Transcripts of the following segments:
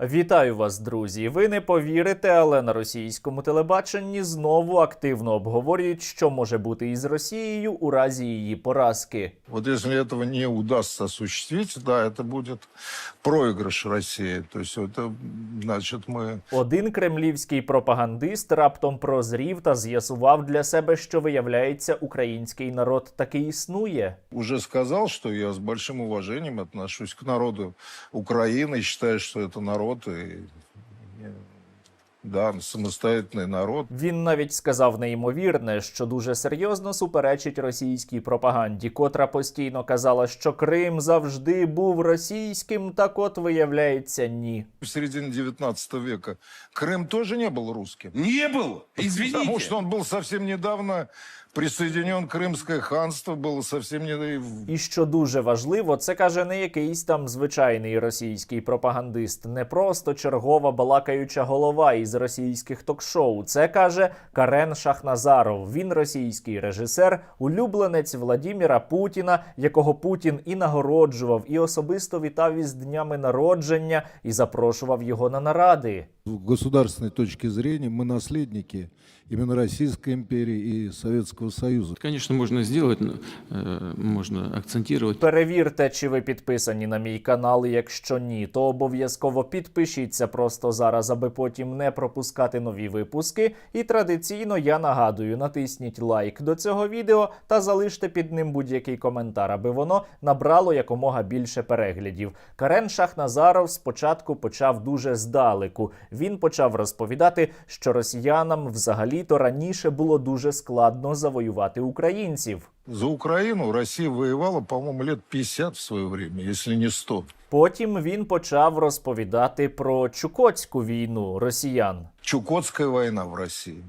Вітаю вас, друзі. Ви не повірите, але на російському телебаченні знову активно обговорюють, що може бути із Росією у разі її поразки. Вот если этого не удастся осуществить, да, это будет проигрыш России. То есть это значит мы Один кремлівський пропагандист раптом прозрів та з'ясував для себе, що виявляється, український народ таки існує. уже сказал, что я с большим уважением отношусь к народу Украины, считаю, что это народ и э, да, самостоятельный народ. Він навіть сказав неймовірне, що дуже серйозно суперечить російській пропаганді, котра постійно казала, що Крим завжди був російським. Так от виявляється, ні. В середине 19 века Крым тоже не был русским. Не был, извините. Потому что он был совсем недавно присоединен Крымское ханство, было совсем не... І що дуже важливо, це каже не якийсь там звичайний російський пропагандист, не просто чергова балакаюча голова із російських ток-шоу. Це каже Карен Шахназаров. Він російський режисер, улюбленець Владіміра Путіна, якого Путін і нагороджував, і особисто вітав із днями народження і запрошував його на наради. С государственной точки зрения мы наследники именно Российской империи и Советского Союза. Конечно, можно сделать, э, можно акцентировать. Перевірте, чи ви підписані на мій канал. Якщо ні, то обов'язково підпишіться просто зараз, аби потім не пропускати нові випуски. І традиційно я нагадую: натисніть лайк до цього відео та залиште під ним будь-який коментар, аби воно набрало якомога більше переглядів. Карен Шахназаров спочатку почав дуже здалеку. Він почав розповідати, що росіянам взагалі-то раніше було дуже складно завоювати українців. За Україну Росія воювала по-моєму, лет 50 в своє время, если не 100. Потім він почав розповідати про Чукотську війну росіян. Чукотська війна в России.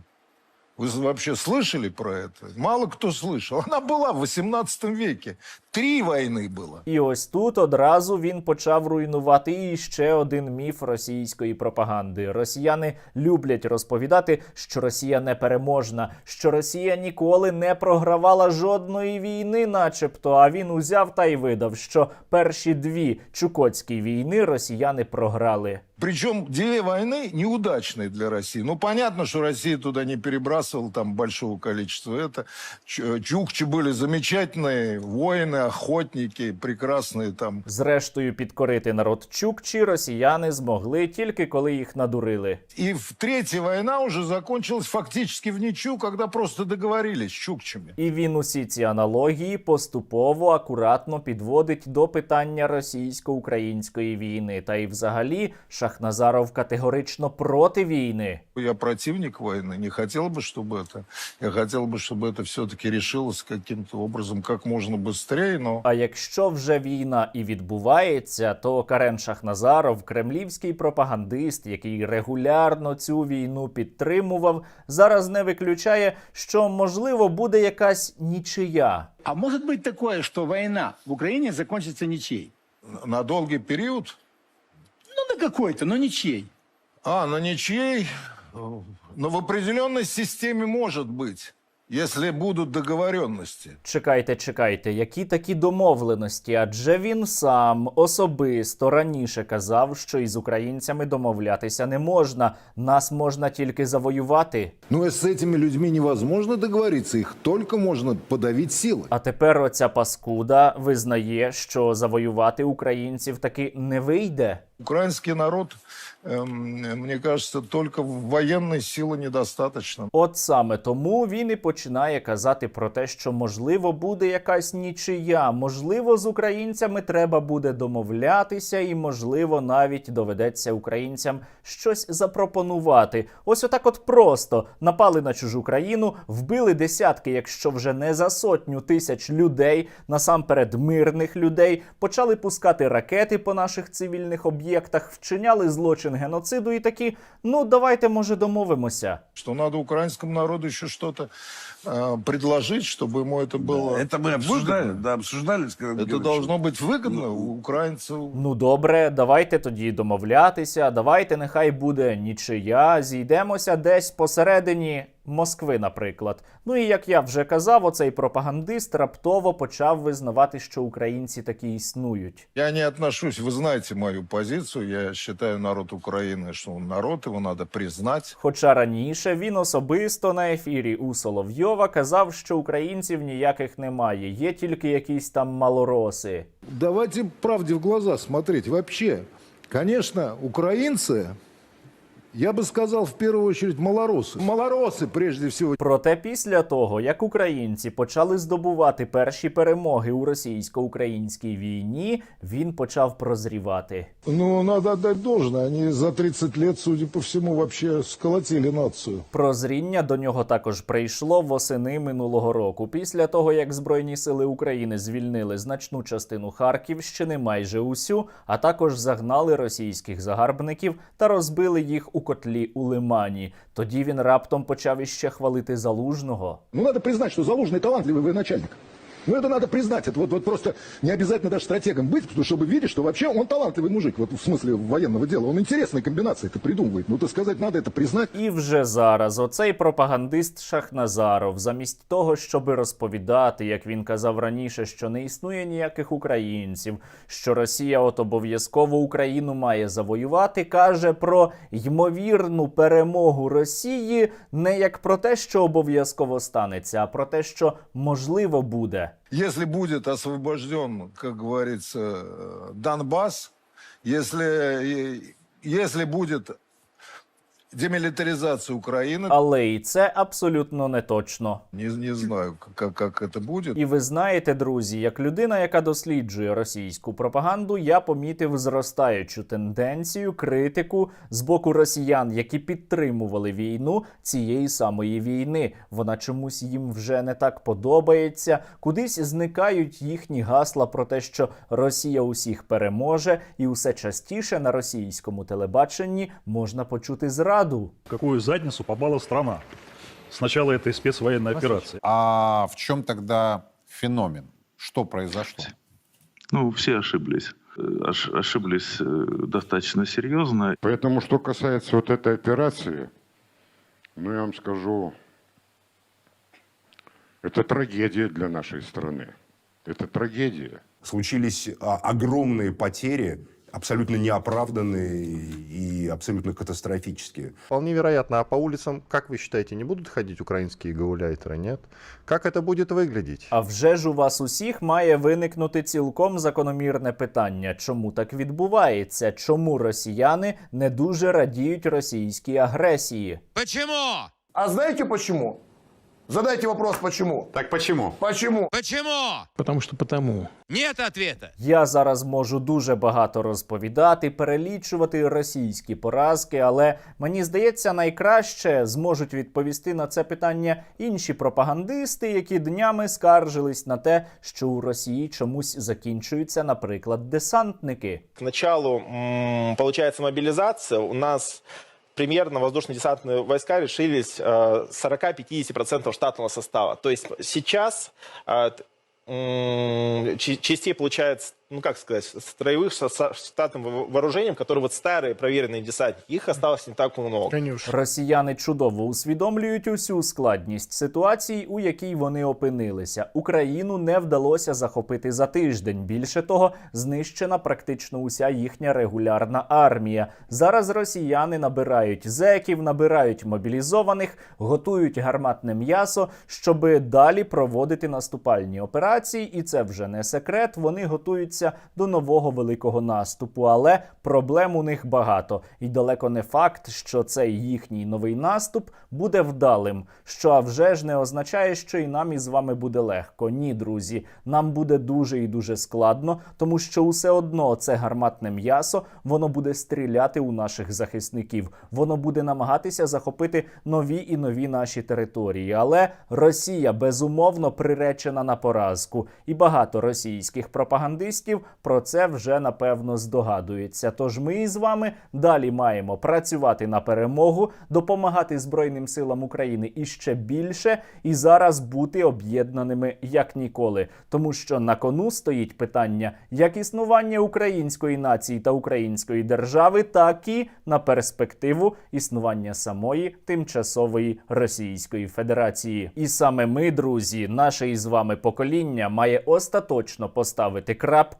Вы вообще слышали про это? Мало кто слышал. Она была в 18 веке. Три войны было. І ось тут одразу він почав руйнувати і ще один міф російської пропаганди. Росіяни люблять розповідати, що Росія непереможна, що Росія ніколи не програвала жодної війни, начебто. А він узяв та й видав, що перші дві чукотські війни росіяни програли. Причем две войны неудачные для России. Ну, понятно, что Россия туда не перебрасывала там большого количества. Это Ч- чукчи были замечательные воины, охотники, прекрасные там. Зрештою, підкорити народ Чукчі росіяни змогли тільки коли їх надурили. И в третья война уже закончилась фактически в ничью, когда просто договорились с чукчами. І він усі ці аналогії поступово акуратно підводить до питання російсько-української війни. Та й взагалі Шахназаров категорично проти війни. Я противник войны, не хотел бы, чтобы это... Я хотел бы, чтобы это все-таки решилось каким-то образом как можно быстрее, но... А якщо вже війна і відбувається, то Карен Шахназаров, кремлівський пропагандист, який регулярно цю війну підтримував, зараз не виключає, що можливо буде якась нічия. А может быть такое, что война в Украине закончится ничьей? На долгий период... Ну, на какой-то, но ничьей. А, на ничьей... э, Но в определенной системе может быть, если будут договоренности. Чекайте, чекайте, які такі домовленості? Адже він сам особисто раніше казав, що із українцями домовлятися не можна. Нас можна тільки завоювати. Но с этими людьми невозможно договориться, их только можно подавить силой. А тепер оця паскуда визнає, що завоювати українців таки не вийде. Украинский народ, мне кажется, только военной силы недостаточно. От саме тому він і починає казати про те, що можливо буде якась нічия, можливо, з українцями треба буде домовлятися, і можливо, навіть доведеться українцям щось запропонувати. Ось отак, от просто напали на чужу країну, вбили десятки, якщо вже не за сотню тисяч людей, насамперед мирних людей, почали пускати ракети по наших цивільних об'єктах, вчиняли злочин геноциду і такі. Ну давайте, може, домовимося. Что надо украинскому народу еще что-то э, предложить, чтобы ему это было Это мы обсуждали, выгодно. да, обсуждали. с Карен Это Георгиевичем. должно быть выгодно у украинцев. Ну добре, давайте тоді домовлятися. Давайте, нехай буде нічия. Зійдемося десь посередині. Москви, наприклад. Ну і як я вже казав, оцей пропагандист раптово почав визнавати, що українці такі існують. Я не отношусь, вы знаете мою позицию, я считаю народ Украины, что он народ, его надо признать. Хоча раніше він особисто на ефірі у Соловйова казав, що українців ніяких немає, є тільки якісь там малороси. Давайте правде в глаза смотреть. Вообще, конечно, украинцы, я бы сказал, в первую очередь, малоросы. Малоросы, прежде всего. Проте після того, як українці почали здобувати перші перемоги у російсько-українській війні, він почав прозрівати. Ну, надо отдать должное. Они за 30 лет, судя по всему, вообще сколотили нацию. Прозріння до нього також прийшло восени минулого року, після того як Збройні сили України звільнили значну частину Харківщини, майже усю, а також загнали російських загарбників та розбили їх у котлі у Лимані. Тоді він раптом почав іще хвалити залужного. Ну, треба признати, що залужний талантливий военачальник. Ну, это надо признать. Это вот, вот просто не обязательно даже стратегом быть, потому чтобы видеть, что вообще он талантливый мужик, вот в смысле военного дела. Он интересные комбинации это придумывает. Ну, так сказать, надо это признать. І вже зараз оцей пропагандист Шахназаров, замість того, щоб розповідати, як він казав раніше, що не існує ніяких українців, що Росія от обов'язково Україну має завоювати, каже про ймовірну перемогу Росії не як про те, що обов'язково станеться, а про те, що можливо буде. Если будет освобожден, как говорится, Донбасс, если, если будет демилитаризация Украины, Але і це абсолютно не точно. не, не знаю, как, как это будет. І ви знаєте, друзі, як людина, яка досліджує російську пропаганду, я помітив зростаючу тенденцію, критику з боку росіян, які підтримували війну цієї самої війни. Вона чомусь їм вже не так подобається. Кудись зникають їхні гасла про те, що Росія усіх переможе, і усе частіше на російському телебаченні можна почути зраду. В какую задницу попала страна с начала этой спецвоенной операции. А в чем тогда феномен? Что произошло? Ну, все ошиблись. Э, ош- ошиблись э, достаточно серьезно. Поэтому, что касается вот этой операции, ну, я вам скажу, это трагедия для нашей страны. Это трагедия. Случились а, огромные потери, абсолютно неоправданные и абсолютно катастрофические. Вполне вероятно. А по улицам, как вы считаете, не будут ходить украинские гауляйтеры, нет? Как это будет выглядеть? А вже ж у вас усіх має виникнути цілком закономірне питання, чому так відбувається, чому росіяни не дуже радіють російській агресії. Почему? А знаете почему? Задайте вопрос, почему? Так почему? Почему? Почему? Потому что потому. Нет ответа. Я зараз можу дуже багато розповідати, перелічувати російські поразки, але мені здається, найкраще зможуть відповісти на це питання інші пропагандисти, які днями скаржились на те, що у Росії чомусь закінчуються, наприклад, десантники. К началу, м, получается, мобилизация у нас примерно воздушно-десантные войска лишились э, 40-50% штатного состава. То есть сейчас э, т- м, чи- частей получается, ну как сказать, строевых со со штатным во- вооружением, которые вот старые проверенные десантники, их осталось не так много. Росіяни чудово усвідомлюють усю складність ситуації, у якій вони опинилися. Україну не вдалося захопити за тиждень. Більше того, знищена практично уся їхня регулярна армія. Зараз росіяни набирають зеків, набирають мобілізованих, готують гарматне м'ясо, щоби далі проводити наступальні операції. І це вже не секрет. Вони готуються до нового великого наступу. Але проблем у них багато, і далеко не факт, що цей їхній новий наступ буде вдалим. Що вже ж не означає, що і нам із вами буде легко. Ні, друзі, нам буде дуже і дуже складно, тому що усе одно це гарматне м'ясо, воно буде стріляти у наших захисників. Воно буде намагатися захопити нові і нові наші території. Але Росія безумовно приречена на поразку, і багато російських пропагандистів журналістів про це вже напевно здогадується. Тож ми із вами далі маємо працювати на перемогу, допомагати Збройним силам України іще більше, і зараз бути об'єднаними як ніколи, тому що на кону стоїть питання як існування української нації та української держави, так і на перспективу існування самої тимчасової Російської Федерації. І саме ми, друзі, наше із вами покоління має остаточно поставити крапку